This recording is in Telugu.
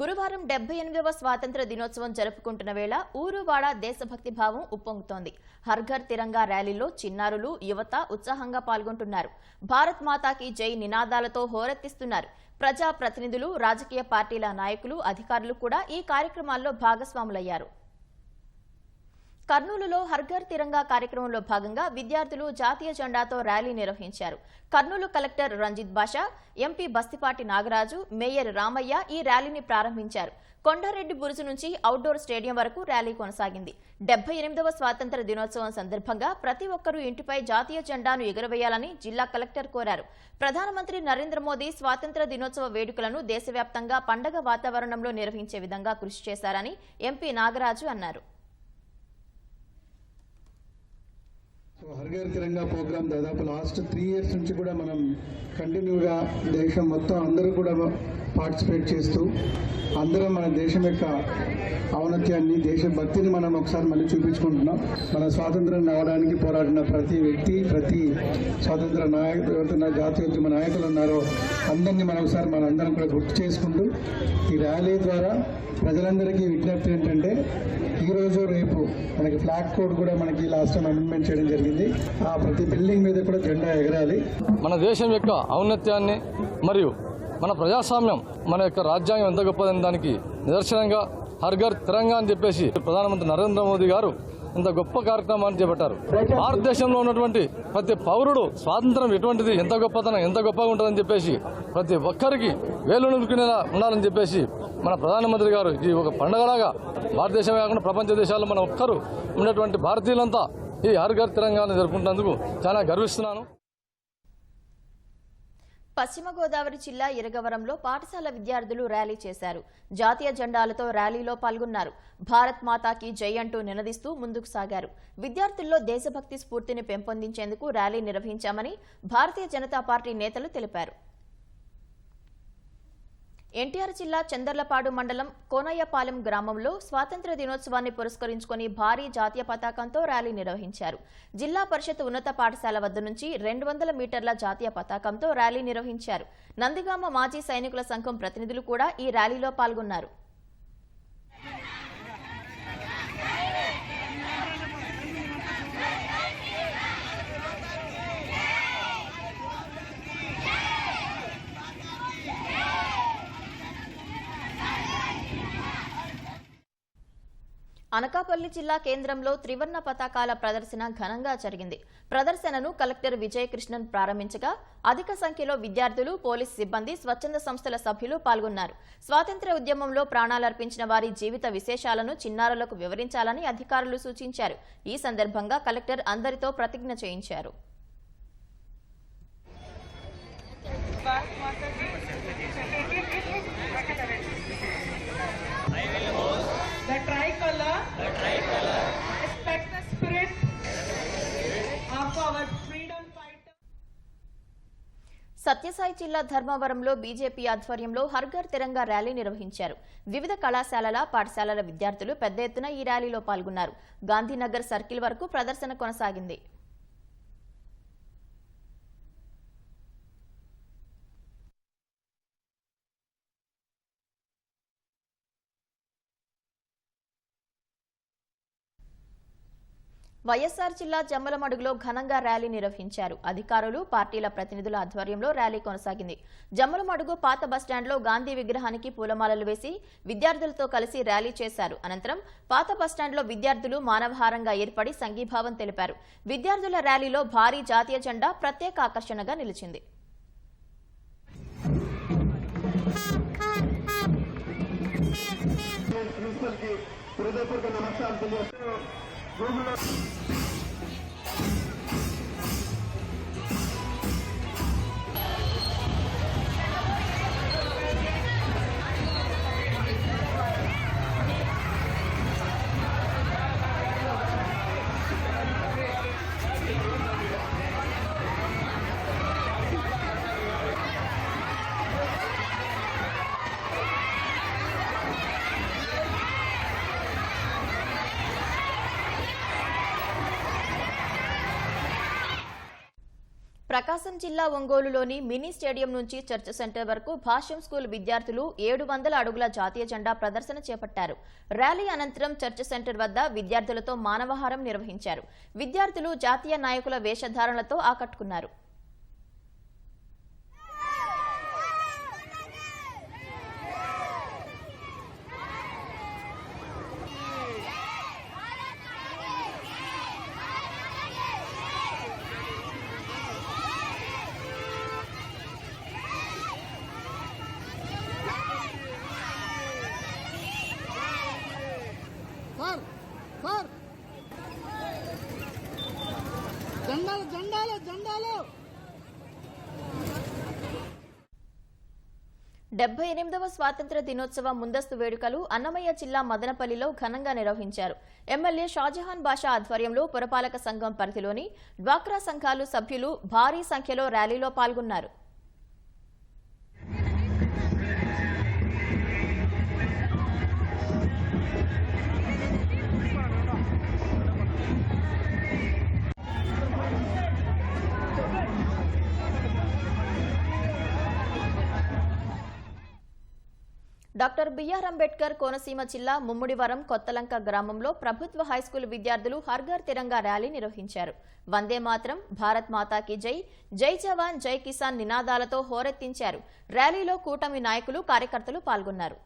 గురువారం డెబ్బై ఎనిమిదవ స్వాతంత్ర దినోత్సవం జరుపుకుంటున్న వేళ ఊరువాడ దేశభక్తి భావం ఉప్పొంగుతోంది. హర్ఘర్ తిరంగా ర్యాలీలో చిన్నారులు యువత ఉత్సాహంగా పాల్గొంటున్నారు. భారత్ మాతాకి జై నినాదాలతో హోరెత్తిస్తున్నారు. ప్రజా ప్రతినిధులు రాజకీయ పార్టీల నాయకులు అధికారులు కూడా ఈ కార్యక్రమాల్లో భాగస్వాములయ్యారు. కర్నూలులో హర్ఘర్ తిరంగా కార్యక్రమంలో భాగంగా విద్యార్థులు జాతీయ జెండాతో ర్యాలీ నిర్వహించారు. Kurnool collector Ranjit Basha MP Bastipati Nagaraju mayor Ramaiah ఈ ర్యాలీని ప్రారంభించారు. కొండారెడ్డి బురుజు నుంచి అవుట్డోర్ స్టేడియం వరకు ర్యాలీ కొనసాగింది. డెబ్బై ఎనిమిదవ స్వాతంత్ర దినోత్సవం సందర్భంగా ప్రతి ఒక్కరూ ఇంటిపై జాతీయ జెండాను ఎగురవేయాలని జిల్లా కలెక్టర్ కోరారు. ప్రధానమంత్రి నరేంద్ర మోదీ స్వాతంత్ర దినోత్సవ వేడుకలను దేశవ్యాప్తంగా పండగ వాతావరణంలో నిర్వహించే విధంగా కృషి చేశారని ఎంపీ నాగరాజు అన్నారు. సో హర్ఘర్ తిరంగా ప్రోగ్రామ్ దాదాపు లాస్ట్ త్రీ ఇయర్స్ నుంచి కూడా మనం కంటిన్యూగా దేశం మొత్తం అందరూ కూడా పార్టిసిపేట్ చేస్తూ అందరం మన దేశం యొక్క ఔన్నత్యాన్ని దేశభక్తిని మనం ఒకసారి మళ్ళీ చూపించుకుంటున్నాం. మన స్వాతంత్రం రావడానికి పోరాడిన ప్రతి వ్యక్తి ప్రతి స్వాతంత్ర నాయకులు ఎవరైతే జాతీయోద్యమ నాయకులు ఉన్నారో అందరినీ మనం ఒకసారి మన అందరం కూడా గుర్తు చేసుకుంటూ ఈ ర్యాలీ ద్వారా ప్రజలందరికీ విజ్ఞప్తి ఏంటంటే ఈరోజు రేపు మనకి ఫ్లాగ్ కోడ్ కూడా మనకి లాస్ట్ టైం అమెండ్మెంట్ చేయడం జరిగింది. ఆ ప్రతి బిల్డింగ్ మీద కూడా జెండా ఎగరాలి. మన దేశం యొక్క ఔన్నత్యాన్ని మరియు మన ప్రజాస్వామ్యం మన యొక్క రాజ్యాంగం ఎంత గొప్పదని దానికి నిదర్శనంగా హర్ఘర్ తిరంగా అని చెప్పేసి ప్రధానమంత్రి నరేంద్ర మోదీ గారు ఇంత గొప్ప కార్యక్రమాన్ని చేపట్టారు. భారతదేశంలో ఉన్నటువంటి ప్రతి పౌరుడు స్వాతంత్రం ఎటువంటిది ఎంత గొప్పతనం ఎంత గొప్పగా ఉంటుందని చెప్పేసి ప్రతి ఒక్కరికి వేలు నిలుపుకునేలా ఉండాలని చెప్పేసి మన ప్రధానమంత్రి గారు ఈ ఒక పండగలాగా భారతదేశమే కాకుండా ప్రపంచ దేశాల్లో మన ఒక్కరు ఉన్నటువంటి భారతీయులంతా ఈ హర్ఘర్ తెలంగాణ జరుపుకుంటున్నందుకు చాలా గర్విస్తున్నాను. పశ్చిమ గోదావరి జిల్లా ఇరగవరంలో పాఠశాల విద్యార్థులు ర్యాలీ చేశారు. జాతీయ జెండాలతో ర్యాలీలో పాల్గొన్నారు. భారత్ మాతాకి జై అంటూ నినదిస్తూ ముందుకు సాగారు. విద్యార్థుల్లో దేశభక్తి స్ఫూర్తిని పెంపొందించేందుకు ర్యాలీ నిర్వహించామని భారతీయ జనతా పార్టీ నేతలు తెలిపారు. ఎన్టీఆర్ జిల్లా చందర్లపాడు మండలం కోనయ్యపాలెం గ్రామంలో స్వాతంత్ర దినోత్సవాన్ని పురస్కరించుకొని భారీ జాతీయ పతాకంతో ర్యాలీ నిర్వహించారు. జిల్లా పరిషత్ ఉన్నత పాఠశాల వద్ద నుంచి రెండు వందల మీటర్ల జాతీయ పతాకంతో ర్యాలీ నిర్వహించారు. నందిగామ మాజీ సైనికుల సంఘం ప్రతినిధులు కూడా ఈ ర్యాలీలో పాల్గొన్నారు. అనకాపల్లి జిల్లా కేంద్రంలో త్రివర్ణ పతాకాల ప్రదర్శన ఘనంగా జరిగింది. ప్రదర్శనను కలెక్టర్ విజయకృష్ణన్ ప్రారంభించగా అధిక సంఖ్యలో విద్యార్థులు పోలీస్ సిబ్బంది స్వచ్ఛంద సంస్థల సభ్యులు పాల్గొన్నారు. స్వాతంత్ర్య ఉద్యమంలో ప్రాణాలర్పించిన వారి జీవిత విశేషాలను చిన్నారులకు వివరించాలని అధికారులు సూచించారు. ఈ సందర్భంగా కలెక్టర్ అందరితో ప్రతిజ్ఞ చేయించారు. సత్యసాయి జిల్లా ధర్మవరంలో బీజేపీ ఆధ్వర్యంలో హర్ఘర్ తిరంగా ర్యాలీ నిర్వహించారు. వివిధ కళాశాలల పాఠశాలల విద్యార్థులు పెద్ద ఎత్తున ఈ ర్యాలీలో పాల్గొన్నారు. గాంధీనగర్ సర్కిల్ వరకు ప్రదర్శన కొనసాగింది. వైఎస్సార్ జిల్లా జమ్మలమడుగులో ఘనంగా ర్యాలీ నిర్వహించారు. అధికారులు పార్టీల ప్రతినిధుల ఆధ్వర్యంలో ర్యాలీ కొనసాగింది. జమ్మలమడుగు పాత బస్టాండ్లో గాంధీ విగ్రహానికి పూలమాలలు వేసి విద్యార్థులతో కలిసి ర్యాలీ చేశారు. అనంతరం పాత బస్టాండ్లో విద్యార్థులు మానవహారంగా ఏర్పడి సంఘీభావం తెలిపారు. విద్యార్థుల ర్యాలీలో భారీ జాతీయ జెండా ప్రత్యేక ఆకర్షణగా నిలిచింది. నమస్కారం Thank you. ప్రకాశం జిల్లా ఒంగోలులోని మినీ స్టేడియం నుంచి చర్చ్ సెంటర్ వరకు భాష్యం స్కూల్ విద్యార్థులు ఏడు వందల అడుగుల జాతీయ జెండా ప్రదర్శన చేపట్టారు. ర్యాలీ అనంతరం చర్చ్ సెంటర్ వద్ద విద్యార్థులతో మానవహారం నిర్వహించారు. విద్యార్థులు జాతీయ నాయకుల వేషధారణలతో ఆకట్టుకున్నారు. సార్ సార్ జెండాలు జెండాలు జెండాలు. డెబ్బై ఎనిమిదవ స్వాతంత్ర దినోత్సవ ముందస్తు వేడుకలు అన్నమయ్య జిల్లా మదనపల్లిలో ఘనంగా నిర్వహించారు. ఎమ్మెల్యే షాజహాన్ బాషా ఆధ్వర్యంలో పురపాలక సంఘం పరిధిలోని డ్వాక్రా సంఘాలు సభ్యులు భారీ సంఖ్యలో ర్యాలీలో పాల్గొన్నారు. డాక్టర్ బిఆర్ అంబేద్కర్ కోనసీమ జిల్లా ముమ్ముడివరం కొత్తలంక గ్రామంలో ప్రభుత్వ హైస్కూల్ విద్యార్థులు హర్ఘర్ తిరంగా ర్యాలీ నిర్వహించారు. వందే మాత్రం భారత్ మాతాకి జై జై జవాన్ జై కిసాన్ నినాదాలతో హోరెత్తించారు. ర్యాలీలో కూటమి నాయకులు కార్యకర్తలు పాల్గొన్నారు.